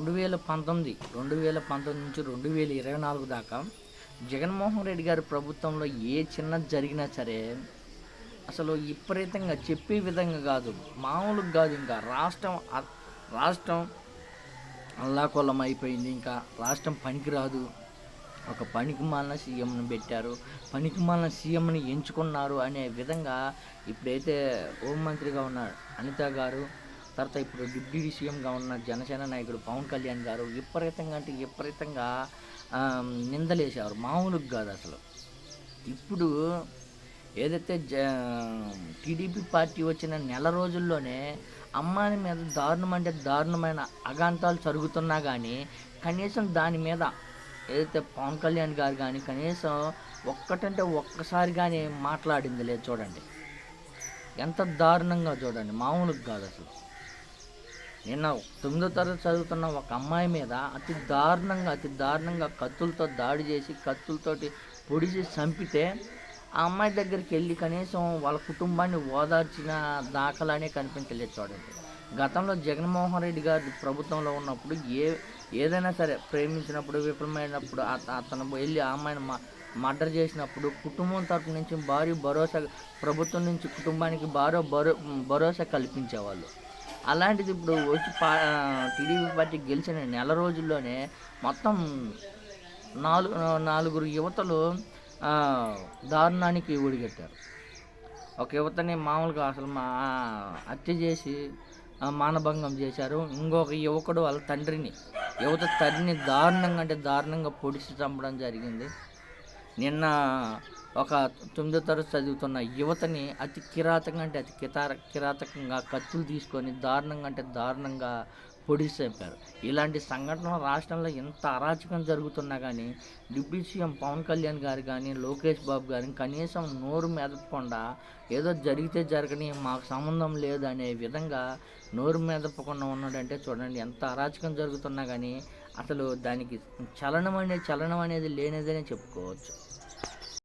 రెండు వేల పంతొమ్మిది రెండు వేల పంతొమ్మిది నుంచి రెండు వేల ఇరవై నాలుగు దాకా జగన్మోహన్ రెడ్డి గారి ప్రభుత్వంలో ఏ చిన్నది జరిగినా సరే అసలు విపరీతంగా చెప్పే విధంగా కాదు మామూలుగా కాదు. ఇంకా రాష్ట్రం రాష్ట్రం అల్లాకొల్లం అయిపోయింది. ఇంకా రాష్ట్రం పనికిరాదు. ఒక పనికి మాలిన సీఎంని పెట్టారు. పనికి మాలిన సీఎంని ఎంచుకున్నారు అనే విధంగా ఇప్పుడైతే హోంమంత్రిగా ఉన్నారు అనిత గారు తర్వాత ఇప్పుడు డిప్యూటీ సీఎంగా ఉన్న జనసేన నాయకుడు పవన్ కళ్యాణ్ గారు విపరీతంగా అంటే విపరీతంగా నిందలేసేవారు. మామూలుగా కాదు అసలు. ఇప్పుడు ఏదైతే జ టీడీపీ పార్టీ వచ్చిన నెల రోజుల్లోనే అమ్మాయి మీద దారుణం అంటే దారుణమైన అగాంతాలు జరుగుతున్నా కానీ కనీసం దాని మీద ఏదైతే పవన్ కళ్యాణ్ గారు కానీ కనీసం ఒక్కటంటే ఒక్కసారి కానీ మాట్లాడింది లేదు చూడండి. ఎంత దారుణంగా చూడండి. మామూలుగా కాదు అసలు. నిన్న తొమ్మిదో తరగతి చదువుతున్న ఒక అమ్మాయి మీద అతి దారుణంగా అతి దారుణంగా కత్తులతో దాడి చేసి కత్తులతోటి పొడిచి చంపితే ఆ అమ్మాయి దగ్గరికి వెళ్ళి కనీసం వాళ్ళ కుటుంబాన్ని ఓదార్చిన దాఖలానే కనిపించలేదు చూడండి. గతంలో జగన్మోహన్ రెడ్డి గారి ప్రభుత్వంలో ఉన్నప్పుడు ఏ ఏదైనా సరే ప్రేమించినప్పుడు విఫలమైనప్పుడు అత- అతను వెళ్ళి ఆ అమ్మాయిని మర్డర్ చేసినప్పుడు కుటుంబం తరపు నుంచి భారీ భరోసా ప్రభుత్వం నుంచి కుటుంబానికి భారీ భరో భరోసా కల్పించేవాళ్ళు. అలాంటిది ఇప్పుడు వచ్చి పా టీడీపీ పార్టీ గెలిచిన నెల రోజుల్లోనే మొత్తం నాలుగు నాలుగురు యువతలు దారుణానికి ఒడిగట్టారు. ఒక యువతని మామూలుగా అసలు మా హత్య చేసి మానభంగం చేశారు. ఇంకొక యువకుడు వాళ్ళ తండ్రిని యువత తండ్రిని దారుణంగా అంటే దారుణంగా పొడిచి చంపడం జరిగింది. నిన్న ఒక తొమ్మిదో తరగతి చదువుతున్న యువతని అతి కిరాతకంగా అంటే అతి కితార కిరాతకంగా కత్తులు తీసుకొని దారుణంగా అంటే దారుణంగా పొడిచి చంపారు. ఇలాంటి సంఘటన రాష్ట్రంలో ఎంత అరాచకం జరుగుతున్నా కానీ డిప్యూటీ సీఎం పవన్ కళ్యాణ్ గారు కానీ లోకేష్ బాబు గారు కనీసం నోరు మెదపకుండా ఏదో జరిగితే జరగని మాకు సంబంధం లేదు అనే విధంగా నోరు మెదపకుండా ఉన్నాడంటే చూడండి ఎంత అరాచకం జరుగుతున్నా కానీ అసలు దానికి చలనం అనే చలనం అనేది లేనిదనే చెప్పుకోవచ్చు.